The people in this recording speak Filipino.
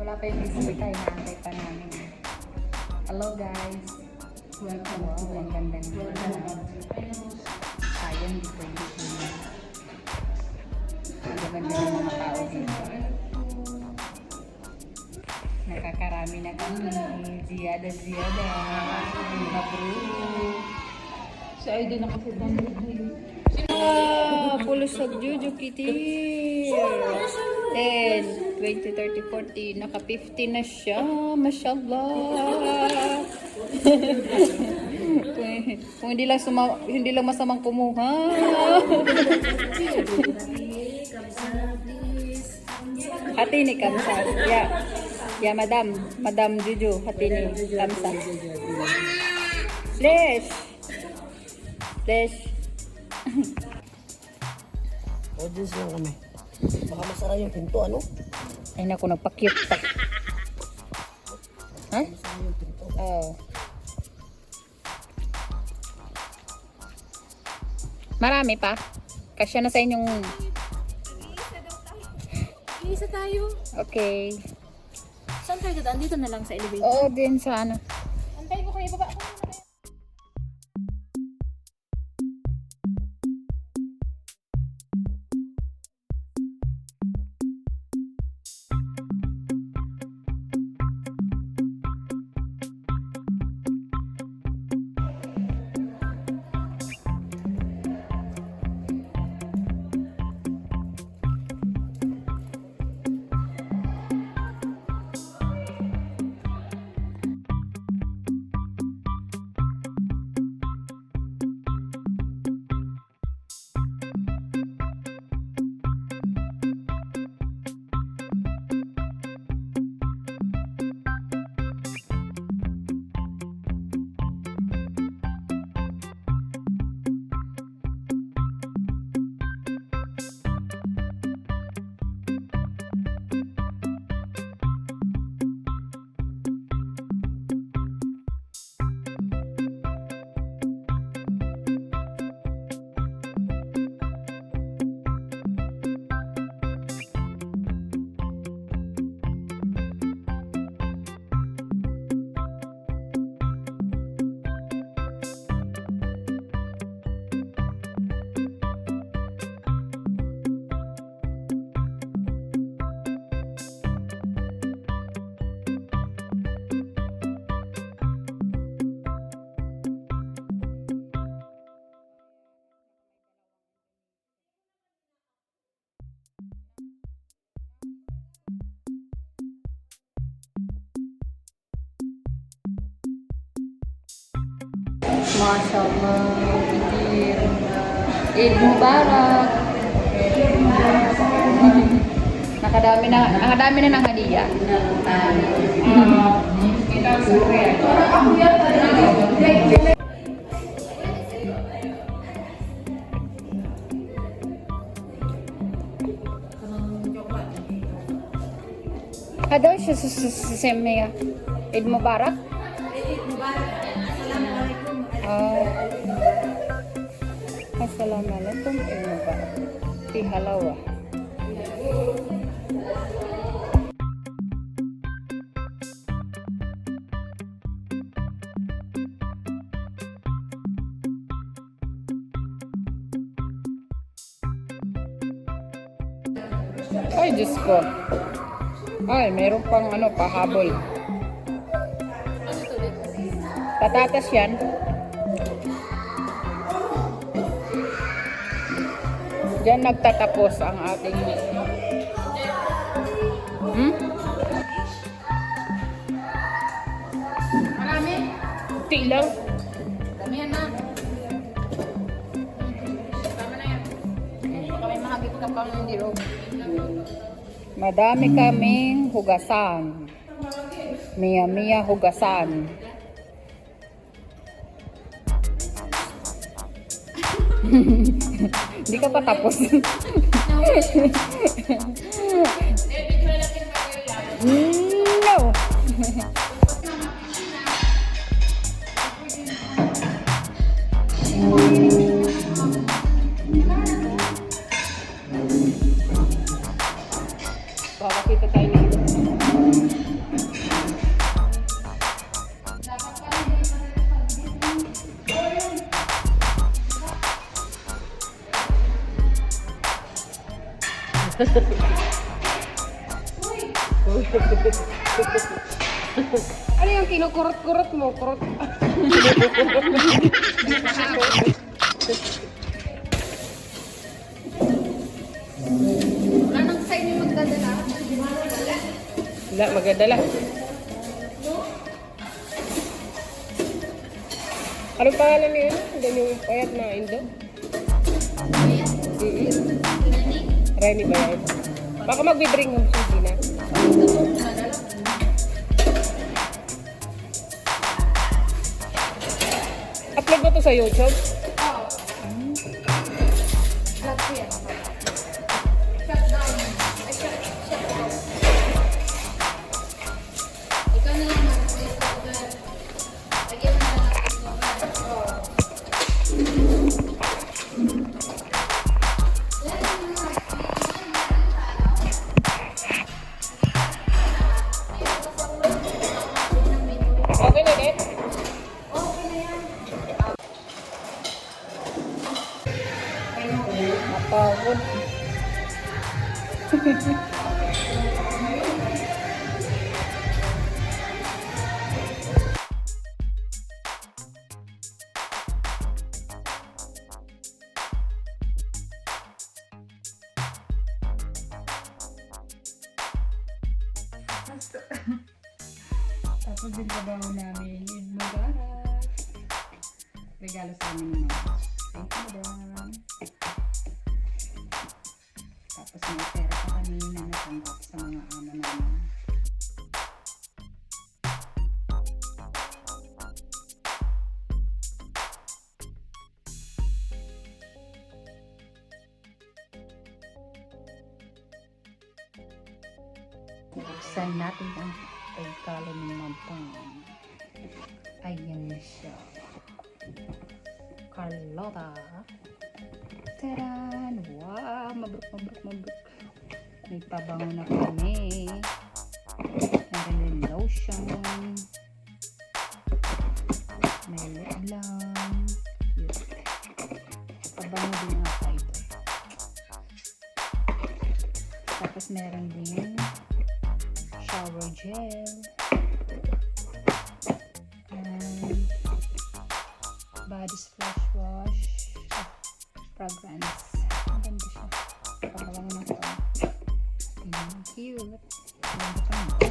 Wala pa yung bisita, inaantay pa namin. Hello guys. Welcome wow, to ang ganda Sayang, di ko hindi ko na. Ang ganda ng mga tao dito. Nakakarami na kami. Ziyada, ziyada. Mabruk. Si ID na kasi yun. Ah, pulusog Juju Kitty. 10, 20, 30, 40. Naka 50 na siya. Mashallah. Kung, kung hindi lang suma, hindi lang masamang kumuha. hati ni Kamsa. Ya. Ya, madam. Madam Juju. Hati ni Kamsa. Flesh. Flesh. Audience lang kami. Baka masara yung pinto, ano? Ay naku, nagpa-cute pa. Ha? Oo. Marami pa. Kasya na sa inyong... Isa tayo. Okay. Saan tayo dadaan? Dito na lang sa elevator. Oo, din sa ano. MashaAllah. Idir. Eid Mubarak. Nakadami na, nakadami na ng hadiah. Ano siya sa Semya? Eid Mubarak? Assalamualaikum Eid Mubarak. Di halawa. Ay, Diyos ko. Ay, meron pang ano, pahabol. Patatas yan. Diyan nagtatapos ang ating... Hmm? Marami. Kunti lang. Damihan na. Tama na yan. Baka may mahagit ka pang hindi ro. Madami kaming hugasan. Mia Mia hugasan. Hindi ka pa tapos. no! Papakita tayo ano yung kinukurot-kurot mo? Kurot. Anong sign yung magdadala? Wala, magadala. Anong pangalan niyo? Hindi yung payat na Indo? Mm-mm. Remy ba yan? Baka magbe-bring home si Gina. Upload mo to sa YouTube? Okay na, Net? Napagod. Tapos din trabaho namin yung magaras. Regalo sa amin ni. Thank you, Madam. Tapos may pera pa kami na natanggap sa mga amo namin. Buksan natin ang regalo ni Mabang. Ayan siya. Carlota. Taran! Wow! Mabruk, mabruk, mabruk. May pabango na kami. Meron din lotion. May lip balm. Cute. Pabango din ata ito. Tapos meron din shower gel. And body splash wash. Ah, fragrance. Thank you. Maganda pa.